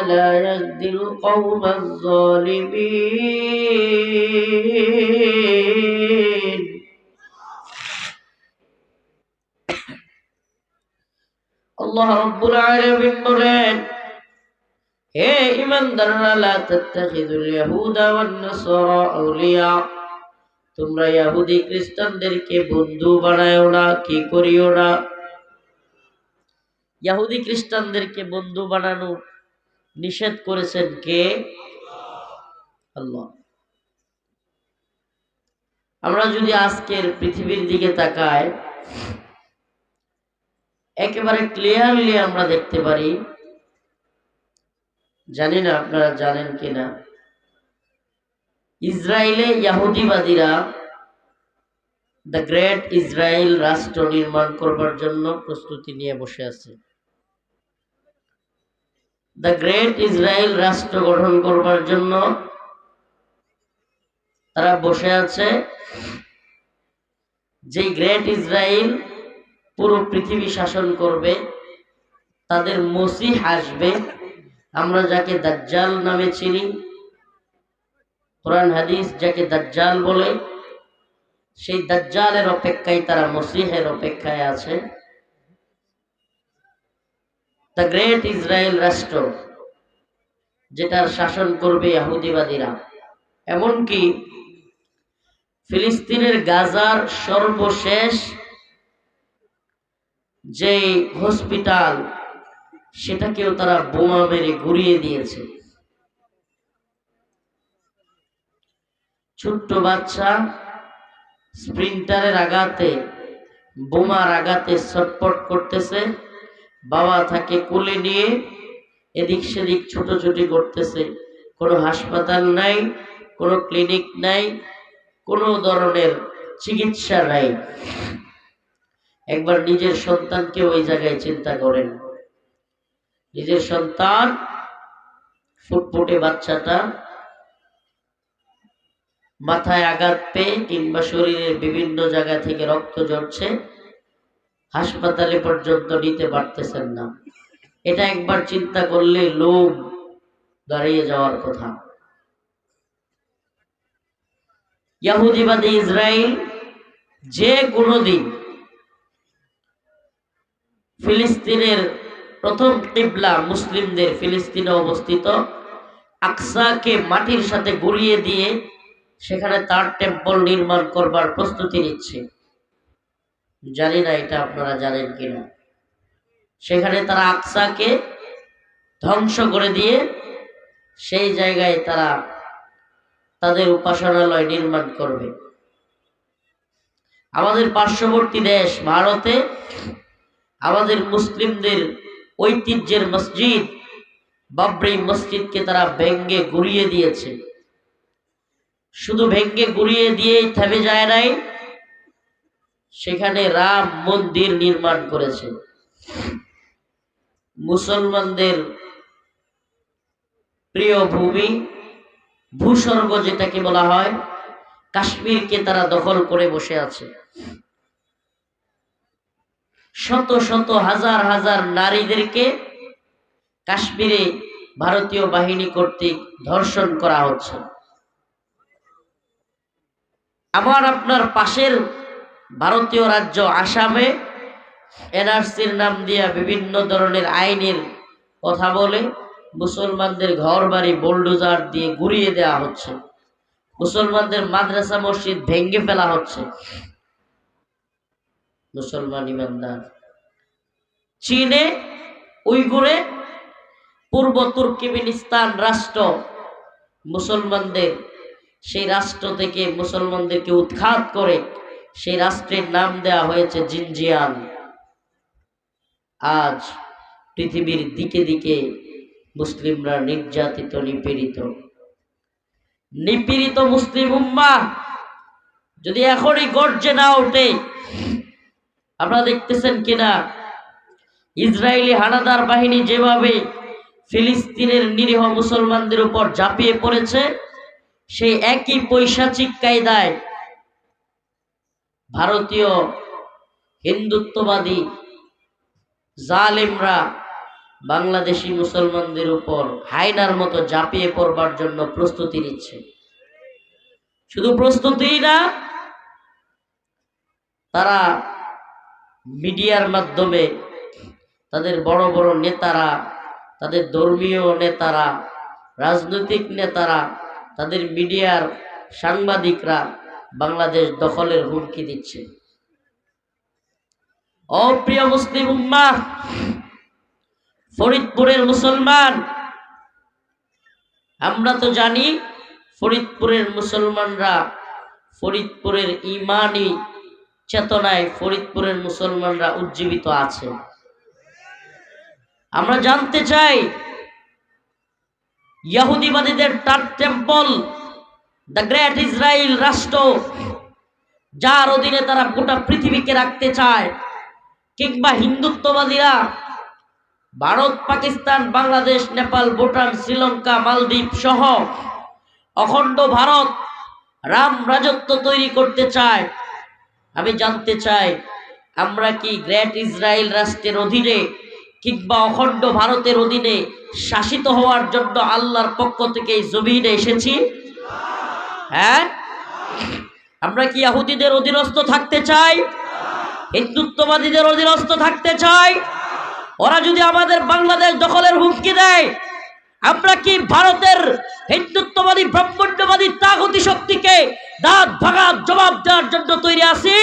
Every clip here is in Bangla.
لا يهدي القوم الظالمين আল্লাহ রব্বুল আলামিন বলেন হে ইমানদাররা লা তাত্তাখিযুল ইয়াহুদা ওয়ান নাসারা আউলিয়া তোমরা ইহুদি খ্রিস্টানদেরকে বন্ধু বানায়ও না কি করিও না ইহুদি খ্রিস্টানদেরকে বন্ধু বানানো নিষেধ করেছেন কে? আল্লাহ। আমরা যদি আজকের পৃথিবীর দিকে তাকাই, একেবারে ক্লিয়ারলি আমরা দেখতে পারি, জানি না আপনারা জানেন কিনা, ইসরায়েলে ইয়াহুদিবাদীরা দ্য গ্রেট ইসরায়েল রাষ্ট্র নির্মাণ করবার জন্য প্রস্তুতি নিয়ে বসে আছে। দ্য গ্রেট ইসরায়েল রাষ্ট্র গঠন করবার জন্য তারা বসে আছে। যে গ্রেট ইসরায়েল পুরো পৃথিবী শাসন করবে, তাদের মসিহ আসবে। আমরা যাকে দাজ্জাল নামে চিনি, কোরআন হাদিস যাকে দাজ্জাল বলে, সেই দাজ্জালের অপেক্ষায় তারা মসিহের অপেক্ষায় আছে। দ্য গ্রেট ইসরায়েল রাষ্ট্র, যেটার শাসন করবে ইহুদিবাদীরা। এমনকি ফিলিস্তিনের গাজার সর্বশেষ যে হসপিটাল, সেটাকেও তারা বোমা মেরে গুড়িয়ে দিয়েছে। ছোট্ট বাচ্চা স্প্রিন্টারের আঘাতে, বোমার আঘাতে ছটপট করতেছে। বাবা তাকে কোলে নিয়ে এদিক সেদিক ছোটাছুটি করতেছে। কোনো হাসপাতাল নাই, কোনো ক্লিনিক নাই, কোনো ধরনের চিকিৎসা নাই। একবার নিজের সন্তানকে ওই জায়গায় চিন্তা করেন। নিজের সন্তান ফুটফুটে বাচ্চাটা মাথায় আঘাত পেয়ে কিংবা শরীরের বিভিন্ন জায়গা থেকে রক্ত ঝরছে হাসপাতালে পর্যন্ত নিতে পারতেছেন না। এটা একবার চিন্তা করলে লোভ দাঁড়িয়ে যাওয়ার কথা। ইয়াহুদিবাদী ইসরায়েল যে কোনো দিন ফিলিস্তিনের প্রথম কিবলা মুসলিমদের ফিলিস্তিনে অবস্থিত আকসাকে মাটির সাথে গুড়িয়ে দিয়ে সেখানে তার টেম্পল নির্মাণ করবার প্রস্তুতি নিচ্ছে। জানি না এটা আপনারা জানেন কিনা। সেখানে তারা আকসাকে ধ্বংস করে দিয়ে সেই জায়গায় তারা তাদের উপাসনালয় নির্মাণ করবে। আমাদের পার্শ্ববর্তী দেশ ভারতে, আমাদের মুসলিমদের ঐতিহ্যের মসজিদ বাবরি মসজিদকে তারা ভেঙ্গে গুড়িয়ে দিয়েছে। শুধু ভেঙ্গে গুড়িয়ে দিয়েই থেমে যায় নাই সেখানে রাম মন্দির নির্মাণ করেছে। মুসলমানদের প্রিয় ভূমি ভূস্বর্গ যেটাকে বলা হয়, কাশ্মীরকে তারা দখল করে বসে আছে। শত শত হাজার হাজার নারীদেরকে কাশ্মীরে ভারতীয় বাহিনী কর্তৃক ধর্ষণ করা হচ্ছে। আমার আপনার পাশের ভারতীয় রাজ্য আসামে এনআরসির নাম দিয়া বিভিন্ন ধরনের আইনের কথা বলে মুসলমানদের ঘর বাড়ি বোলডোজার দিয়ে গুড়িয়ে দেওয়া হচ্ছে। মুসলমানদের মাদ্রাসা মসজিদ ভেঙ্গে ফেলা হচ্ছে। মুসলমান ইমানদার। চীনে উইগুরে পূর্ব তুর্কিমিনিস্তান রাষ্ট্র মুসলমানদের, সেই রাষ্ট্র থেকে মুসলমানদেরকে উৎখাত করে সেই রাষ্ট্রের নাম দেয়া হয়েছে জিনজিয়ান। আজ পৃথিবীর দিকে দিকে মুসলিমরা নির্যাতিত, নিপীড়িত। নিপীড়িত মুসলিম উম্মা যদি এখনই গর্জে না ওঠে, আপনারা দেখতেছেন কিনা? ইসরায়েলি হানাদার বাহিনী যেভাবে ফিলিস্তিনের নিরীহ মুসলমানদের উপর ঝাঁপিয়ে পড়েছে, সেই একই পৈশাচিক কায়দায় ভারতীয় হিন্দুত্ববাদী জালেমরা বাংলাদেশি মুসলমানদের উপর হাইনার মতো ঝাঁপিয়ে পড়বার জন্য প্রস্তুতি নিচ্ছে। শুধু প্রস্তুতিই না, তারা মিডিয়ার মাধ্যমে তাদের বড় বড় নেতারা, তাদের ধর্মীয় নেতারা, রাজনৈতিক নেতারা, তাদের মিডিয়ার সাংবাদিকরা বাংলাদেশ দখলের হুমকি দিচ্ছে। অপ্রিয় মুসলিম উম্মা ফরিদপুরের মুসলমান, আমরা তো জানি ফরিদপুরের মুসলমানরা ফরিদপুরের ইমানি চেতনায় ফরিদপুরের মুসলমানরা উজ্জীবিত আছে। আমরা জানতে চাই, ইয়াহুদিবাদীদের তার টেম্পল দ্য গ্রেট ইসরায়েল রাষ্ট্র যার অধীনে তারা গোটা পৃথিবীকে রাখতে চায়, কিংবা হিন্দুত্ববাদীরা, ভারত, পাকিস্তান, বাংলাদেশ, নেপাল, ভুটান, শ্রীলঙ্কা, মালদ্বীপ সহ অখণ্ড ভারত রাম রাজত্ব তৈরি করতে চায়। আমি জানতে চাই, আমরা কি গ্রেট ইসরায়েল রাষ্ট্রের অধীনে কিংবা অখণ্ড ভারতের অধীনে শাসিত হওয়ার জন্য আল্লাহর পক্ষ থেকে জমিনে এসেছি? হ্যাঁ? আমরা কি ইয়াহুদিদের অধীনস্থ থাকতে চাই? হিন্দুত্ববাদীদের অধীনস্থ থাকতে চাই? ওরা যদি আমাদের বাংলাদেশ দখলের হুমকি দেয়, আমরা কি ভারতের হিন্দুত্ববাদী, ব্রহ্মণ্যবাদী তাগতি শক্তিকে দাঁত ভাগাত জবাব দেওয়ার জন্য তৈরি আছি?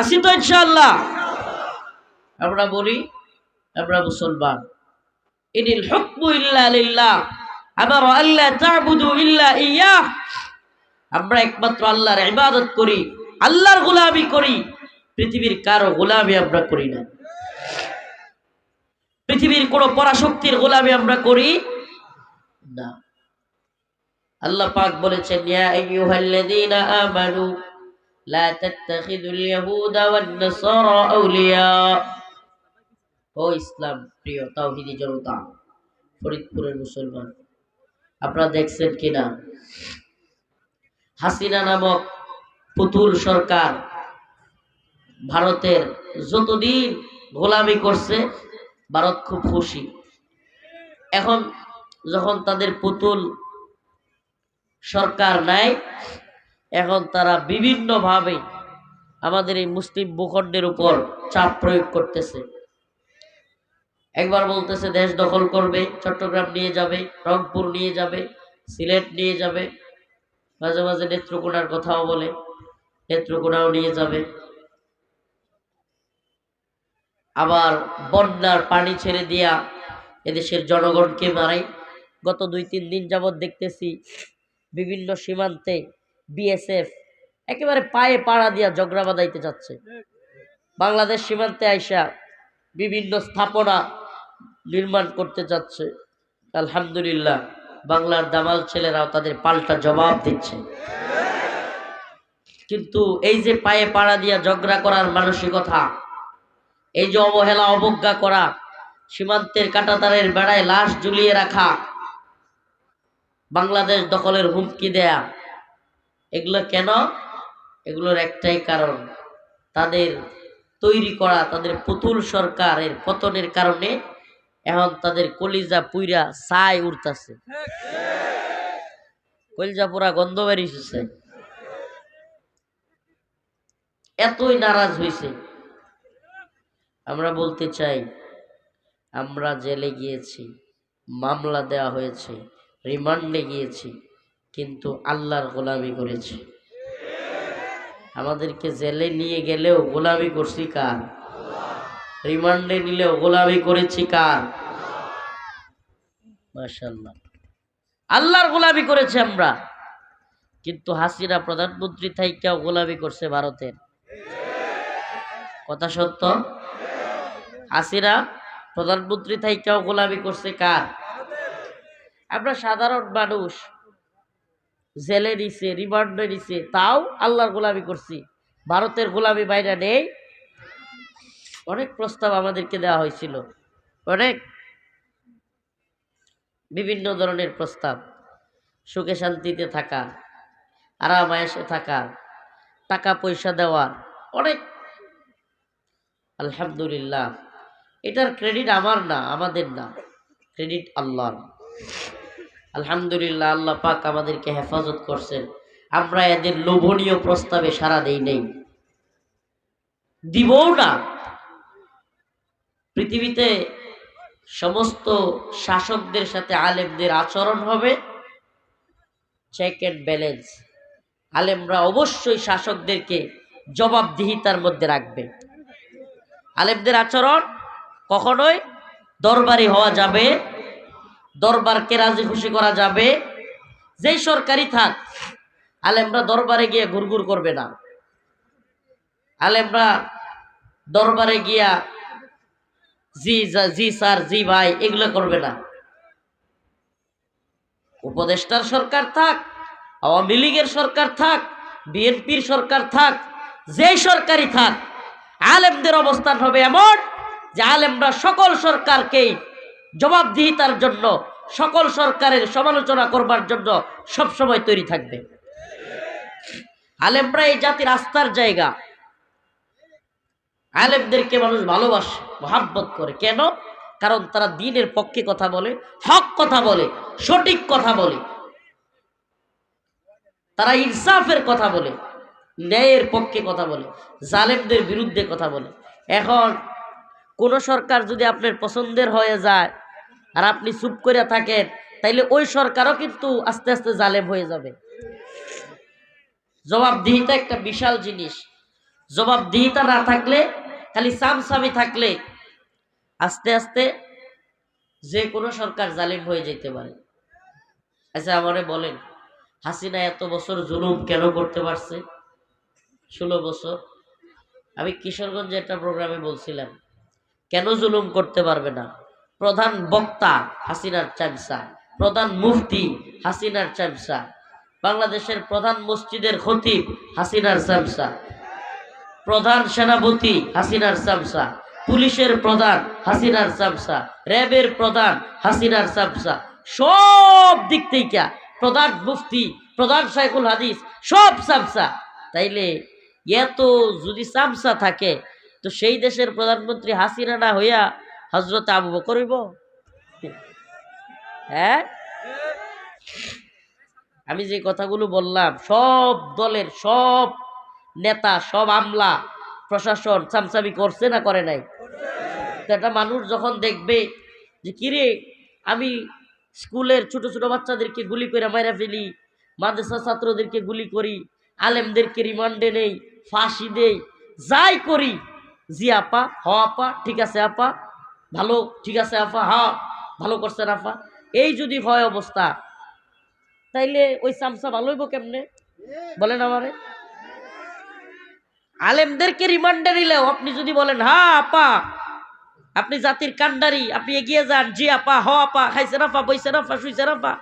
আসি তো ইনশাল্লাহ আমরা বলি, আমরা মুসলমান। ইনিল হুকমু ইল্লা আমার আল্লাহ তা'বুদু ইল্লা ইয়্যাহ আমরা একমাত্র আল্লাহর ইবাদত করি, আল্লাহর গোলামি করি, পৃথিবীর কারও গোলামি আমরা করি না। পৃথিবীর কোনো পরাশক্তির গোলামি আমরা করি না। আল্লাহ পাক বলেছেন, ইয়া আইয়ুহাল্লাযীনা আমানু, লা তাত্তাখিযুল ইয়াহুদা ওয়ান নাসারা আউলিয়া। ও ইসলাম প্রিয়, তাওহীদি জনতা, ফরিদপুরের মুসলমান আপনারা দেখছেন কিনা? হাসিনা নামক পুতুল সরকার ভারতের যতদিন গোলামি করছে, ভারত খুব খুশি। এখন যখন তাদের পুতুল সরকার নাই এখন তারা বিভিন্নভাবে আমাদের এই মুসলিম ভূখণ্ডের উপর চাপ প্রয়োগ করতেছে। একবার বলতেছে, দেশ দখল করবে, চট্টগ্রাম নিয়ে যাবে, রংপুর নিয়ে যাবে, সিলেট নিয়ে যাবে। মাঝে মাঝে নেত্রকোনার কথাও বলে, নেত্রকোনাও নিয়ে যাবে। আবার বন্যার পানি ছেড়ে দিয়া এদেশের জনগণকে মারাই। গত দুই, তিন দিন যাবৎ দেখতেছি বিভিন্ন সীমান্তে বিএসএফ একেবারে পায়ে পাড়া দিয়া ঝগড়া বাঁধাইতে যাচ্ছে। বাংলাদেশ সীমান্তে আইসা বিভিন্ন স্থাপনা নির্মাণ করতে যাচ্ছে আলহামদুলিল্লাহ, বাংলার দামাল ছেলেরাও তাদের পাল্টা জবাব দিচ্ছে। কিন্তু এই যে পায়ে পাড়া দিয়া ঝগড়া করার মানসিকতা, এই যে অবহেলা, অবজ্ঞা করা, সীমান্তের কাটাতারের বেড়ায় লাশ ঝুলিয়ে রাখা, বাংলাদেশ দখলের হুমকি দেয়া, এগুলো কেন? এগুলোর একটাই কারণ, তাদের তৈরি করা, তাদের পুতুল সরকারের পতনের কারণে এখন তাদের কলিজা পুইরা ছাই উঠতেছে কলিজা পুরা গন্ধ বেরিয়েছে। এতই নারাজ হয়েছে আমরা বলতে চাই, আমরা জেলে গিয়েছি, মামলা দেওয়া হয়েছে, রিমান্ডে গিয়েছি, কিন্তু আল্লাহর গোলামি করেছি। আমাদেরকে জেলে নিয়ে গেলেও গোলামি করছি কার? রিমান্ডে নিলেও গোলামি করেছি কার? আল্লাহর গোলামি করেছি আমরা। কিন্তু হাসিনা প্রধানমন্ত্রী থাইকাও গোলামি করছে ভারতের। কথা সত্য? হাসিনা প্রধানমন্ত্রী থাইকাও গোলামি করছে কার? আমরা সাধারণ মানুষ। জেলে নিছে, রিমান্ডে নিছে, তাও আল্লাহর গোলামি করছি। ভারতের গোলামি বাইরে নেই। অনেক প্রস্তাব আমাদেরকে দেওয়া হয়েছিল। অনেক বিভিন্ন ধরনের প্রস্তাব। সুখে শান্তিতে থাকা আরাম আয়েসে থাকা, টাকা পয়সা দেওয়ার অনেক। আলহামদুলিল্লাহ। এটার ক্রেডিট আমার না, আমাদের না। ক্রেডিট আল্লাহর। আলহামদুলিল্লাহ আল্লাহ পাক আমাদেরকে হেফাজত করছেন। আমরা এদের লোভনীয় প্রস্তাবে সারা দেই নেই। দিবও না। পৃথিবীতে সমস্ত শাসকদের সাথে আলেমদের আচরণ হবে। চেক অ্যান্ড ব্যালেন্স আলেমরা অবশ্যই শাসকদেরকে জবাবদিহিতার মধ্যে রাখবে। আলেমদের আচরণ কখনোই দরবারি হওয়া যাবে, দরবারকে রাজি খুশি করা যাবে। যেই সরকারি থাক, আলেমরা দরবারে গিয়ে ঘুরঘুর করবে না। আলেমরা দরবারে গিয়া জি জি স্যার, জি ভাই, এগুলো করবে না। উপদেষ্টার সরকার থাক, আওয়ামী লীগের সরকার থাক, বিএনপির সরকার থাক, যে সরকারই থাক, আলেমদের অবস্থান হবে এমন যে আলেমরা সকল সরকারকেই জবাবদিহিতার জন্য, সকল সরকারের সমালোচনা করবার জন্য সবসময় তৈরি থাকবে। আলেমরা এই জাতির আস্থার জায়গা। আলেমদেরকে মানুষ ভালোবাসে, মহাব্বত করে। কেন? কারণ তারা দিনের পক্ষে কথা বলে, হক কথা বলে, সঠিক কথা বলে। তারা ইনসাফের কথা বলে, ন্যায়ের পক্ষে কথা বলে, জালেমদের বিরুদ্ধে কথা বলে। এখন কোন সরকার যদি আপনার পছন্দের হয়ে যায় আর আপনি চুপ করে থাকেন, তাইলে ওই সরকারও কিন্তু আস্তে আস্তে জালেম হয়ে যাবে। জবাবদিহিতা একটা বিশাল জিনিস। জবাবদিহিতা না থাকলে খালি সামসামি থাকলে আস্তে আস্তে যে কোনো সরকার জালিম হয়ে যেতে পারে। আচ্ছা আমারে বলেন, হাসিনা এত বছর জুলুম কেন করতে পারছে? ষোলো বছর। আমি কিশোরগঞ্জে একটা প্রোগ্রামে বলছিলাম, কেন জুলুম করতে পারবে না? প্রধান বক্তা হাসিনার চামসা প্রধান মুফতি হাসিনার চামসা বাংলাদেশের প্রধান মসজিদের খতিব হাসিনার চামসা প্রধান সেনাপতি হাসিনার চামসা পুলিশের প্রধান হাসিনার চামসা র্যাবের প্রধান হাসিনার চামসা সব দিক থেকে প্রধান মুফতি, প্রধান শাইখুল হাদিস, সব চামসা তাইলে এত যদি চামসা থাকে, তো সেই দেশের প্রধানমন্ত্রী হাসিনা না হইয়া হজরত আবু করিব হ্যাঁ? আমি যে কথাগুলো বললাম, সব দলের সব নেতা, সব আমলা, প্রশাসন চামচামি করছে না করে নাই? একটা মানুষ যখন দেখবে যে, কিরে, আমি স্কুলের ছোট ছোট বাচ্চাদেরকে গুলি করে মাইরা ফেলি মাদ্রাসা ছাত্রদেরকে গুলি করি, আলেমদেরকে রিমান্ডে নেই, ফাঁসি দেই, যাই করি। জি আপা, হ আপা, ঠিক আছে আপা। ভালো, ঠিক আছে আপা, হা, ভালো করছেন আপা। এই যদি হয় অবস্থা, তাইলে ওই চামচা ভালো হইব কেমনে? বলেন আমারে। আলেমদেরকে রিমান্ডে নিলেও আপনি যদি বলেন, হা, আপা, আপনি জাতির কান্ডারি আপনি এগিয়ে যান, জি, আপা, হ, আপা খাইছে আপা বইছে আপা শুইছে আপা।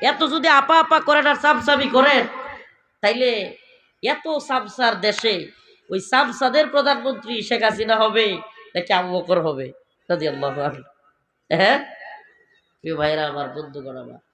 এত যদি আপা আপা করেন আর সামসামি করেন, তাইলে এত সামসার দেশে ওই সামসাদের প্রধানমন্ত্রী শেখ হাসিনা হবে নাকি আবু হবে? আনহু। হ্যাঁ? প্রিয় ভাইরা, আমার বন্ধুগণ, আমার